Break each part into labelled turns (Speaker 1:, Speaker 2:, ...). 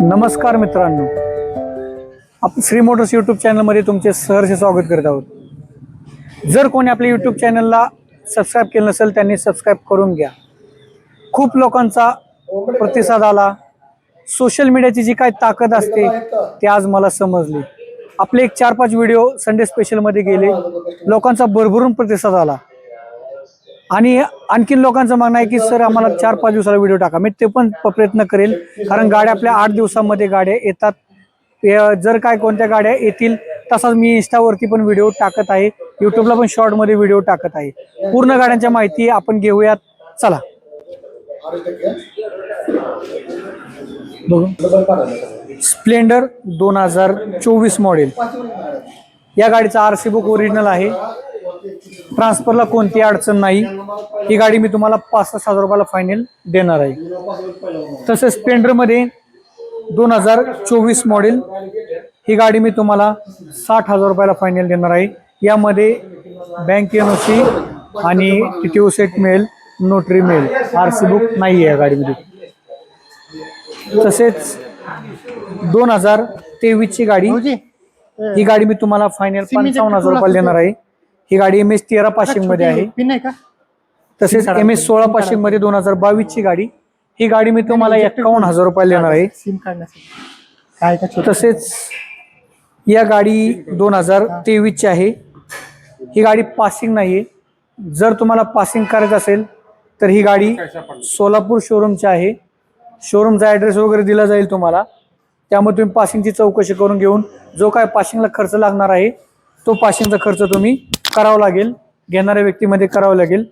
Speaker 1: नमस्कार मित्रांनो. आपण श्री मोटर्स यूट्यूब चॅनलमध्ये तुमचे सहर्ष स्वागत करत आहोत. जर कोणी आपल्या यूट्यूब चॅनलला सबस्क्राईब केलं नसेल त्यांनी सबस्क्राईब करून घ्या. खूप लोकांचा प्रतिसाद आला. सोशल मीडियाची जी काय ताकद असते ती आज मला समजली. आपले एक चार पाच व्हिडिओ संडे स्पेशलमध्ये गेले. लोकांचा भरभरून प्रतिसाद आला. आणि आणखीन लोकांचं म्हणणं आहे की सर आम्हाला चार पाच दिवसाला व्हिडिओ टाका. मी ते पण प्रयत्न करेल. कारण गाड्या आपल्या आठ दिवसामध्ये गाड्या येतात. जर काय कोणत्या गाड्या येतील तसाच मी इंस्टावरती पण व्हिडिओ टाकत आहे. युट्यूबला पण शॉर्टमध्ये व्हिडिओ टाकत आहे. पूर्ण गाड्यांच्या माहिती आपण घेऊयात. चला. स्प्लेंडर दोन हजार चोवीस मॉडेल या गाडीचा आर सी बुक ओरिजिनल आहे. ट्रान्सफरला कोणती अडचण नाही. ही गाडी मी तुम्हाला पाच हजार रुपयाला फायनल देणार आहे. तसेच स्प्लेंडरमध्ये दोन हजार चोवीस मॉडेल ही गाडी मी तुम्हाला साठ हजार रुपयाला फायनल देणार आहे. यामध्ये बँक एन सी आणि टी टी ओ सेट मिळेल नोटरी मिळेल. आर सी बुक नाही आहे या गाडीमध्ये. तसेच दोन हजार तेवीसची गाडी ही गाडी मी तुम्हाला फायनल पंचावन्न हजार रुपयाला देणार आहे. ही गाडी एम एस तेरा पाशिंगमध्ये आहे.
Speaker 2: पिन आहे का?
Speaker 1: तसेच एम एस सोळा पाशिंगमध्ये दोन हजार बावीस ची गाडी. ही गाडी मी तुम्हाला एक्कावन्न हजार रुपयाला देणार आहे.
Speaker 2: सिम काय
Speaker 1: तसेच या गाडी दोन हजार तेवीसची आहे. ही गाडी पासिंग नाही आहे जर तुम्हाला पासिंग करायचं असेल तर ही गाडी सोलापूर शोरूमची आहे. शोरूमचा ॲड्रेस वगैरे दिला जाईल तुम्हाला. त्यामुळे तुम्ही पासिंगची चौकशी करून घेऊन जो काय पासिंगला खर्च लागणार आहे तो पासिंगचा खर्च तुम्ही करावं लागेल घेणाऱ्या व्यक्तीमध्ये करावं लागेल.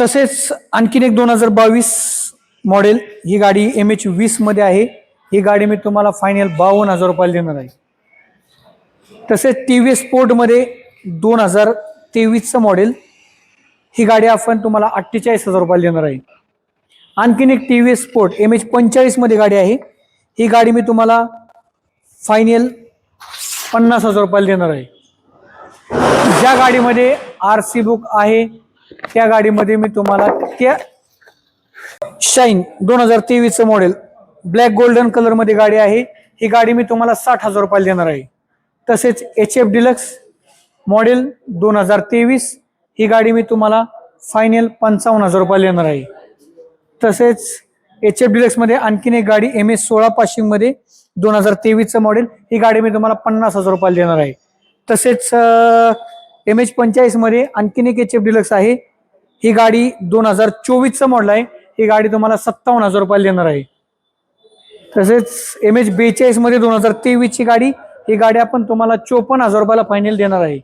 Speaker 1: तसेच आणखीन एक दोन हजार बावीस मॉडेल ही गाडी एम एच वीसमध्ये आहे. ही गाडी मी तुम्हाला फायनल बावन्न हजार रुपयाला देणार आहे. तसेच टी व्ही स्पोर्टमध्ये दोन हजार तेवीसचं मॉडेल ही गाडी आपण तुम्हाला अठ्ठेचाळीस हजार रुपयाला देणार आहे. आणखीन एक T V sport M H पंचेचाळीसमध्ये गाडी आहे. ही गाडी मी तुम्हाला फायनल पन्नास हजार रुपयाला देणार आहे. ज्या गाडीमध्ये आर सी बुक आहे त्या गाडीमध्ये मी तुम्हाला त्या शाईन दोन हजार तेवीसचं मॉडेल ब्लॅक गोल्डन कलरमध्ये गाडी आहे. ही गाडी मी तुम्हाला साठ हजार रुपयाला देणार आहे. तसेच एच एफ डिलक्स मॉडेल दोन हजार तेवीस ही गाडी मी तुम्हाला फायनल पंचावन्न हजार रुपयाला देणार आहे. तसेच एच एफ डिलक्समध्ये आणखीन एक गाडी एम एस सोळा पाशिंगमध्ये दोन हजार तेवीसचं मॉडेल ही गाडी मी तुम्हाला पन्नास हजार रुपयाला देणार आहे. तसेच एम एच पंचेचाळीसमध्ये आणखीन एक एच एफ डिलक्स आहे. ही गाडी दोन हजार चोवीसचं मॉडेल आहे. ही गाडी तुम्हाला सत्तावन्न हजार रुपयाला देणार आहे. तसेच एम एच बेचाळीसमध्ये दोन हजार तेवीसची गाडी ही गाडी आपण तुम्हाला चोपन्न हजार रुपयाला फायनल देणार आहे.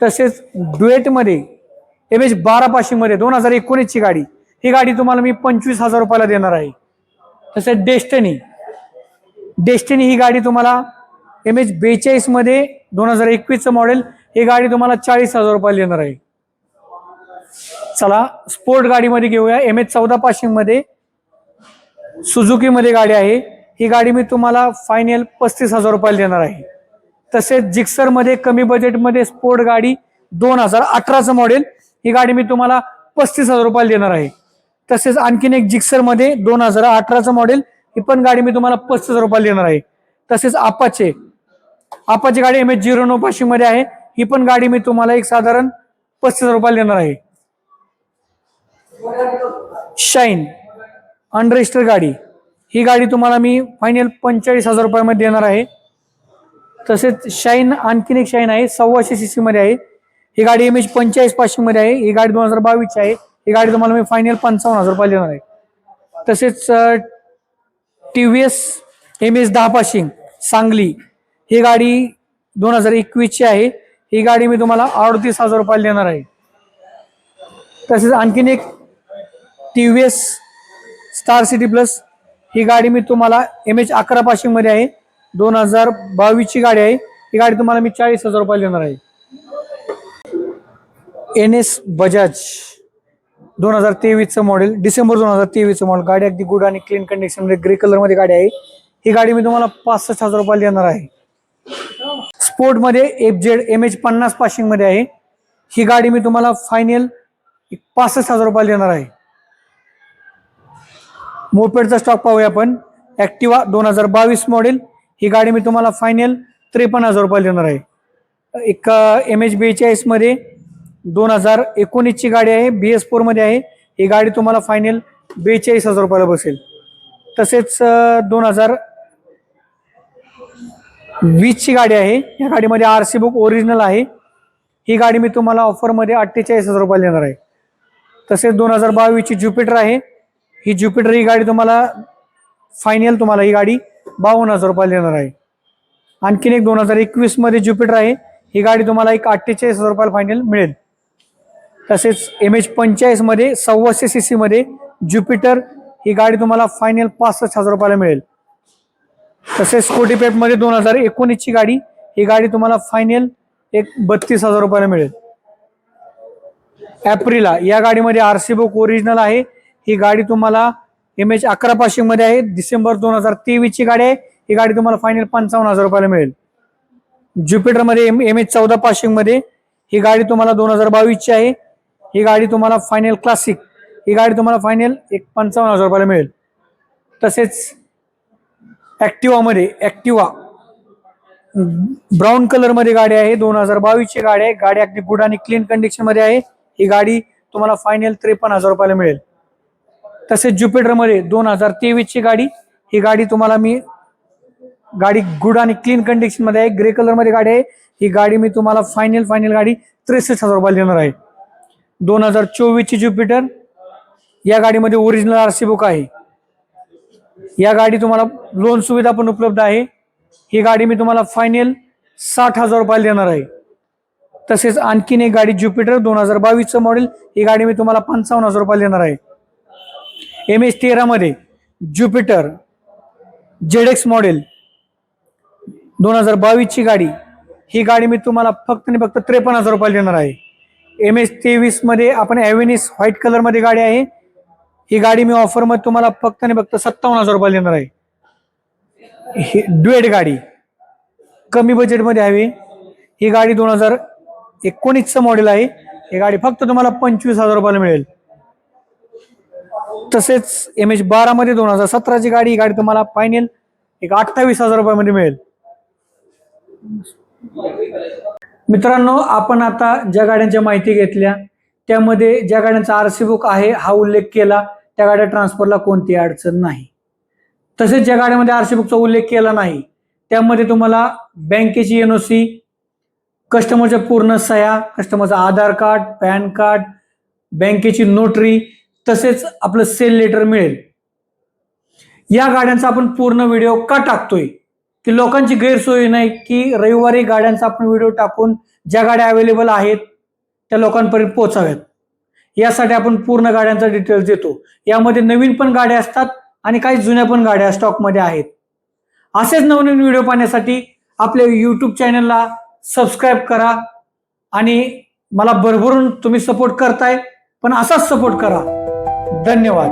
Speaker 1: तसेच डुएटमध्ये एम एच बारा पाचशेमध्ये दोन हजार एकोणीसची गाडी ही गाडी तुम्हाला मी पंचवीस हजार रुपयाला देणार आहे. तसेच डेस्टनी डेस्टिनी ही गाडी तुम्हाला एम एच बेचाळीसमध्ये दोन हजार एकवीसचं मॉडेल ही गाडी तुम्हाला चाळीस हजार रुपयाला देणार आहे. चला स्पोर्ट गाडीमध्ये घेऊया. एम एच चौदा पाचशेमध्ये सुझुकीमध्ये गाडी आहे. ही गाडी मी तुम्हाला फायनल पस्तीस हजार रुपयाला देणार आहे. तसेच जिक्सरमध्ये कमी बजेटमध्ये स्पोर्ट गाडी दोन हजार अठराचं मॉडेल ही गाडी मी तुम्हाला पस्तीस हजार रुपयाला देणार आहे. तसेच आणखीन एक जिक्सरमध्ये दोन हजार अठराचं मॉडेल ही पण गाडी मी तुम्हाला पस्तीस हजार रुपयाला देणार आहे. तसेच आपाचे आपाची गाडी एम एच झिरो नो मध्ये आहे. ही पण गाडी मी तुम्हाला एक साधारण पस्तीस हजार रुपयाला देणार आहे. शाईन अनरजिस्टर गाडी. ही गाडी तुम्हाला मी फायनल पंचेचाळीस हजार रुपयामध्ये देणार आहे. तसेच शाईन आणखीन एक शाईन आहे सव्वाशे सी मध्ये आहे. ही गाडी एम एच पंचेचाळीस पाचशे मध्ये आहे. ही गाडी दोन हजार बावीसची आहे. ही गाडी तुम्हाला मी फायनल पंचावन्न हजार रुपयाला देणार आहे. तसेच T V S M S दहा पाशिंग सांगली. ही गाडी दोन हजार एकवीसची आहे. ही गाडी मी तुम्हाला अडतीस हजार रुपयाला देणार आहे. तसेच आणखीन एक T V S star city plus ही गाडी मी तुम्हाला एम एच अकरा पाचशेमध्ये आहे. दोन हजार बावीसची गाडी आहे. ही गाडी तुम्हाला मी चाळीस हजार रुपयाला देणार आहे. एन एस बजाज दोन हजार तेवीसचं मॉडेल डिसेंबर दोन हजार तेवीसचं मॉडेल गाडी अगदी गुड आणि क्लीन कंडिशनमध्ये ग्रे कलरमध्ये गाडी आहे. ही गाडी मी तुम्हाला पासष्ट हजार रुपयाला देणार आहे. स्पोर्टमध्ये एफ जेड एम एच पन्नास पाशिंगमध्ये आहे. ही गाडी मी तुम्हाला फायनल पासष्ट हजार रुपयाला देणार आहे. मोपेडचा स्टॉक पाहूया आपण. ॲक्टिवा दोन हजार बावीस मॉडेल ही गाडी मी तुम्हाला फायनल त्रेपन्न हजार रुपयाला देणार आहे. एक एम एच बेचाळीसमध्ये दोन हजार एकोणीसची गाडी आहे. बी एस फोरमध्ये आहे. ही गाडी तुम्हाला फायनल बेचाळीस हजार रुपयाला बसेल. तसेच दोन हजार वीसची गाडी आहे. या गाडीमध्ये आर सी बुक ओरिजिनल आहे. ही गाडी मी तुम्हाला ऑफरमध्ये अठ्ठेचाळीस हजार रुपयाला देणार आहे. तसेच दोन हजार बावीसची ज्युपिटर आहे. ही ज्युपिटर ही गाडी तुम्हाला फायनल तुम्हाला ही गाडी बावन्न हजार रुपयाला देणार आहे. आणखीन एक दोन हजार एकवीसमध्ये ज्युपिटर आहे. ही गाडी तुम्हाला एक अठ्ठेचाळीस हजार रुपयाला फायनल मिळेल. तसेच एम एच पंचेचाळीसमध्ये सव्वाशे सी सीमध्ये ज्युपिटर ही गाडी तुम्हाला फायनल पासष्ट हजार रुपयाला मिळेल. तसेच स्कूटी पेपमध्ये दोन हजार एकोणीसची गाडी ही गाडी तुम्हाला फायनल एक बत्तीस हजार रुपयाला मिळेल. ॲप्रिला या गाडीमध्ये आर सी बुक ओरिजिनल आहे. ही गाडी तुम्हाला एम एच अकरा पाचशेमध्ये आहे. डिसेंबर दोन हजार तेवीसची गाडी आहे. ही गाडी तुम्हाला फायनल पंचावन्न हजार रुपयाला मिळेल. ज्युपिटरमध्ये एम एम एच चौदा पाचशेमध्ये ही गाडी तुम्हाला दोन हजार बावीसची आहे. ही गाडी तुम्हाला फायनल क्लासिक ही गाडी तुम्हाला फायनल एक पंचावन्न हजार रुपयाला मिळेल. तसेच ॲक्टिवामध्ये ॲक्टिवा. ब्राऊन कलरमध्ये गाडी आहे दोन हजार बावीसची गाडी आहे. गाडी अगदी गुड आणि क्लीन कंडिशनमध्ये आहे. ही गाडी तुम्हाला फायनल त्रेपन्न हजार रुपयाला मिळेल. तसेच ज्युपिटरमध्ये दोन हजार तेवीसची गाडी. ही गाडी तुम्हाला मी गाडी गुड आणि क्लीन कंडिशनमध्ये आहे. ग्रे कलरमध्ये गाडी आहे. ही गाडी मी तुम्हाला फायनल फायनल गाडी त्रेसष्ट हजार रुपयाला देणार आहे. दोन हजार चोवीसची ज्युपिटर. या गाडीमध्ये ओरिजिनल आर सी बुक आहे. या गाडी तुम्हाला लोन सुविधा पण उपलब्ध आहे. ही गाडी मी तुम्हाला फायनल साठ हजार रुपयाला देणार आहे. तसेच आणखीन एक गाडी ज्युपिटर दोन हजार बावीसचं मॉडेल ही गाडी मी तुम्हाला पंचावन्न हजार रुपयाला देणार आहे. एम एस तेरामध्ये ज्युपिटर जेड एक्स मॉडेल दोन हजार बावीसची गाडी ही गाडी मी तुम्हाला फक्त आणि फक्त त्रेपन्न हजार रुपयाला देणार आहे. एम एस तेवीसमध्ये आपण ॲव्हेनिस व्हाईट कलरमध्ये गाडी आहे. ही गाडी मी ऑफरमध्ये तुम्हाला फक्त आणि फक्त सत्तावन्न हजार रुपयाला देणार आहे. ही ड्वेड गाडी. कमी बजेटमध्ये हवी. ही गाडी दोन हजार एकोणीसचं मॉडेल आहे. ही गाडी फक्त तुम्हाला पंचवीस हजार रुपयाला मिळेल. तसेच एम एच बारामध्ये दोन हजार सतराची गाडी ही गाडी तुम्हाला फायनल एक अठ्ठावीस हजार रुपयामध्ये मिळेल. मित्रांनो आपण आता ज्या गाड्यांच्या माहिती घेतल्या त्यामध्ये ज्या गाड्यांचा आर सी बुक आहे हा उल्लेख केला. त्या गाड्या ट्रान्सफरला कोणती अडचण नाही. तसेच ज्या गाड्यामध्ये आर सी बुकचा उल्लेख केला नाही त्यामध्ये तुम्हाला बँकेची एन ओ सी कस्टमरच्या पूर्ण सह्या कस्टमरचं आधार कार्ड पॅन कार्ड बँकेची नोटरी तसेच आपलं सेल लेटर मिळेल. या गाड्यांचा आपण पूर्ण व्हिडिओ का टाकतोय? की लोकांची गैरसोय नाही की रविवारी गाड्यांचा आपण व्हिडिओ टाकून ज्या गाड्या अवेलेबल आहेत त्या लोकांपर्यंत पोहोचाव्यात? यासाठी आपण पूर्ण गाड्यांचा डिटेल्स देतो. यामध्ये नवीन पण गाड्या असतात आणि काही जुन्या पण गाड्या स्टॉकमध्ये आहेत. असेच नवनवीन व्हिडिओ पाहण्यासाठी आपल्या यूट्यूब चॅनलला सबस्क्राईब करा आणि मला भरभरून तुम्ही सपोर्ट करताय पण असाच सपोर्ट करा. धन्यवाद.